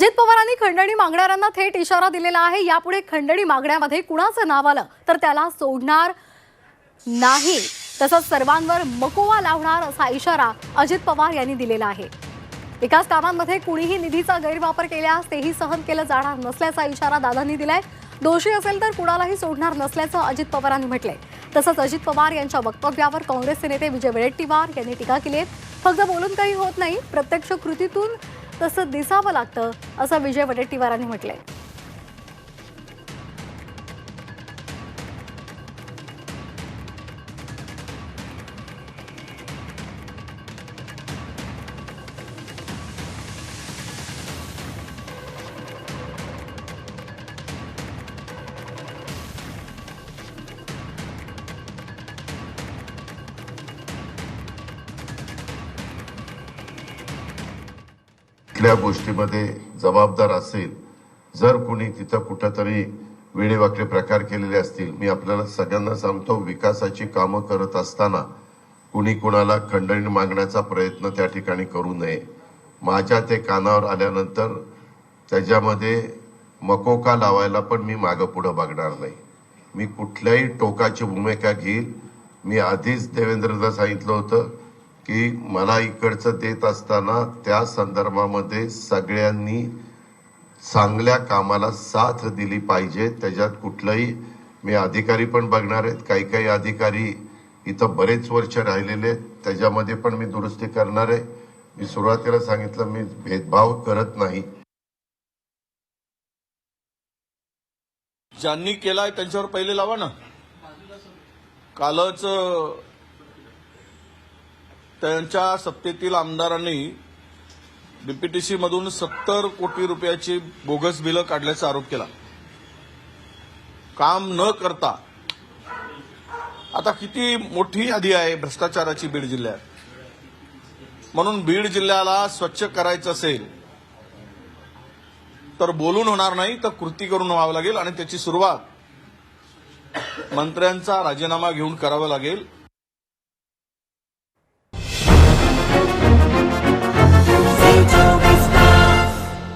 अजित पवारांनी खंडणी मागणाऱ्यांना थेट इशारा दिलेला आहे. यापुढे खंडणी मागण्यामध्ये कुणाचं नाव आलं तर त्याला सोडणार नाही. तसंच सर्वांवर मकोवा लावणार असा इशारा अजित पवार यांनी दिलेला आहे. विकास कामांमध्ये कुणीही निधीचा गैरवापर केल्यास तेही सहन केलं जाणार नसल्याचा इशारा दादांनी दिलाय. दोषी असेल तर कुणालाही सोडणार नसल्याचं अजित पवारांनी म्हटलंय. तसंच अजित पवार यांच्या वक्तव्यावर काँग्रेसचे नेते विजय वडेट्टीवार यांनी टीका केली आहे. फक्त बोलून काही होत नाही. प्रत्यक्ष कृतीतून तसं दिसावं लागतं असं विजय वडेट्टीवारांनी म्हटलंय. कुठल्या गोष्टीमध्ये जबाबदार असेल जर कोणी तिथं कुठंतरी वेडेवाकडे प्रकार केलेले असतील मी आपल्याला सगळ्यांना सांगतो विकासाची कामं करत असताना कुणी कुणाला खंडणी मागण्याचा प्रयत्न त्या ठिकाणी करू नये. माझ्या ते कानावर आल्यानंतर त्याच्यामध्ये मकोका लावायला पण मी मागं पुढं बघणार नाही. मी कुठल्याही टोकाची भूमिका घेईल. मी आधीच देवेंद्रला सांगितलं होतं की मला इकडचं देत असताना त्या संदर्भामध्ये सगळ्यांनी चांगल्या कामाला साथ दिली पाहिजे. त्याच्यात कुठलंही मी अधिकारी पण बघणार आहेत. काही काही अधिकारी इथं बरेच वर्ष राहिलेले आहेत. त्याच्यामध्ये पण मी दुरुस्ती करणार आहे. मी सुरुवातीला सांगितलं मी भेदभाव करत नाही. ज्यांनी केलाय त्यांच्यावर पहिले लावा ना. कालच त्यांच्या सत्तेतील आमदारांनी डीपीटीसीमधून सत्तर कोटी रुपयाची बोगस बिलं काढल्याचा आरोप केला. काम न करता. आता किती मोठी यादी आहे भ्रष्टाचाराची बीड जिल्ह्यात. म्हणून बीड जिल्ह्याला स्वच्छ करायचं असेल तर बोलून होणार नाही तर कृती करून व्हावं लागेल आणि त्याची सुरुवात मंत्र्यांचा राजीनामा घेऊन करावा लागेल.